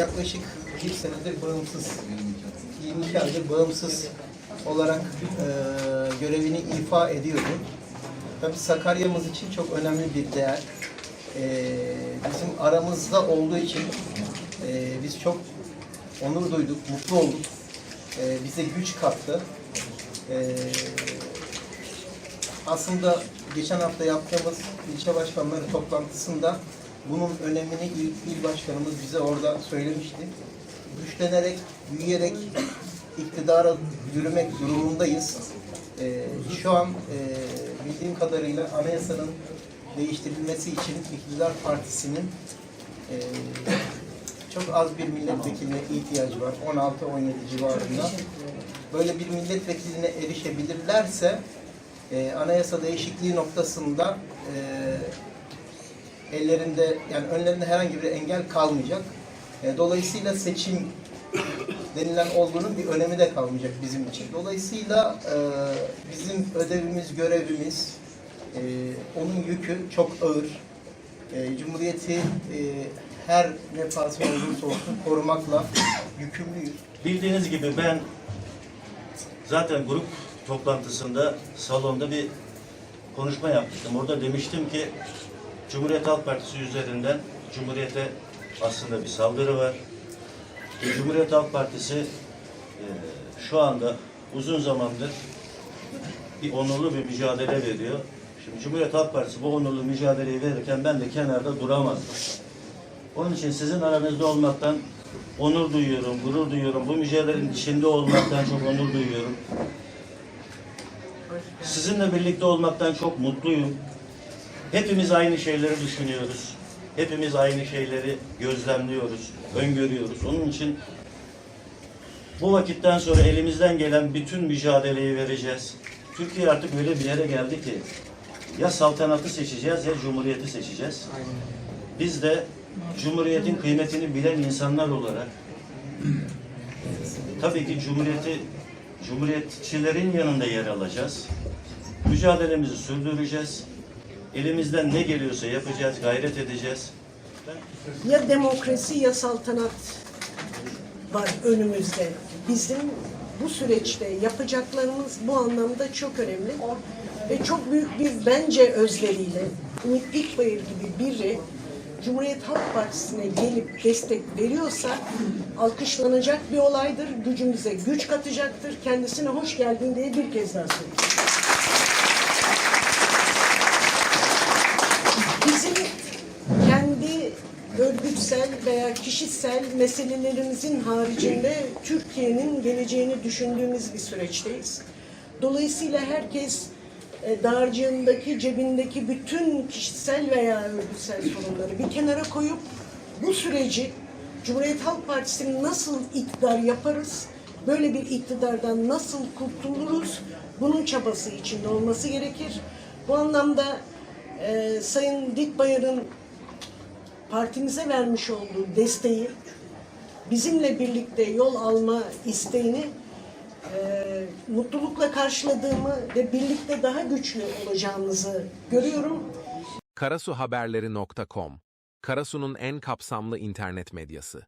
yaklaşık bir senedir bağımsız, 22 aydır bağımsız olarak e, görevini ifa ediyordu. Tabii Sakarya'mız için çok önemli bir değer. E, bizim aramızda olduğu için e, biz çok onur duyduk, mutlu olduk. E, bize güç kattı. E, aslında geçen hafta yaptığımız ilçe başkanları toplantısında bunun önemini il, il başkanımız bize orada söylemişti. Güçlenerek, büyüyerek iktidara yürümek durumundayız. Ee, şu an e, bildiğim kadarıyla anayasanın değiştirilmesi için iktidar partisinin e, çok az bir milletvekiline ihtiyacı var. 16-17 civarında. Böyle bir milletvekiline erişebilirlerse e, anayasa değişikliği noktasında e, ellerinde yani önlerinde herhangi bir engel kalmayacak. E, dolayısıyla seçim denilen olgunun bir önemi de kalmayacak bizim için. Dolayısıyla e, bizim ödevimiz, görevimiz, e, onun yükü çok ağır. Cumhuriyeti her ne pahasına olursa olsun korumakla yükümlüyüz. Bildiğiniz gibi ben zaten grup toplantısında salonda bir konuşma yapmıştım. Orada demiştim ki Cumhuriyet Halk Partisi üzerinden Cumhuriyete aslında bir saldırı var. Cumhuriyet Halk Partisi e, şu anda uzun zamandır bir onurlu bir mücadele veriyor. Şimdi Cumhuriyet Halk Partisi bu onurlu mücadeleyi verirken ben de kenarda duramazdım. Onun için sizin aranızda olmaktan onur duyuyorum, gurur duyuyorum. Bu mücadelenin içinde olmaktan çok onur duyuyorum. Sizinle birlikte olmaktan çok mutluyum. Hepimiz aynı şeyleri düşünüyoruz. Hepimiz aynı şeyleri gözlemliyoruz, öngörüyoruz. Onun için bu vakitten sonra elimizden gelen bütün mücadeleyi vereceğiz. Türkiye artık öyle bir yere geldi ki ya saltanatı seçeceğiz ya cumhuriyeti seçeceğiz. Biz de Cumhuriyetin kıymetini bilen insanlar olarak tabii ki Cumhuriyeti Cumhuriyetçilerin yanında yer alacağız. Mücadelemizi sürdüreceğiz. Elimizden ne geliyorsa yapacağız, gayret edeceğiz. Ya demokrasi ya saltanat var önümüzde. Bizim bu süreçte yapacaklarımız bu anlamda çok önemli ve çok büyük bir bence özveriyle Ümit Dikbayır gibi biri Cumhuriyet Halk Partisi'ne gelip destek veriyorsa alkışlanacak bir olaydır. Gücümüze güç katacaktır. Kendisine hoş geldin diye bir kez daha söyleyeyim. Bizim kendi örgütsel veya kişisel meselelerimizin haricinde Türkiye'nin geleceğini düşündüğümüz bir süreçteyiz. Dolayısıyla herkes e, dağarcığındaki, cebindeki bütün kişisel veya örgütsel sorunları bir kenara koyup bu süreci Cumhuriyet Halk Partisi'ni nasıl iktidar yaparız, böyle bir iktidardan nasıl kurtuluruz, bunun çabası içinde olması gerekir. Bu anlamda e, Sayın Dikbayır'ın partimize vermiş olduğu desteği, bizimle birlikte yol alma isteğini e, mutlulukla karşıladığımı ve birlikte daha güçlü olacağımızı görüyorum. karasuhaberleri.com Karasu'nun en kapsamlı internet medyası.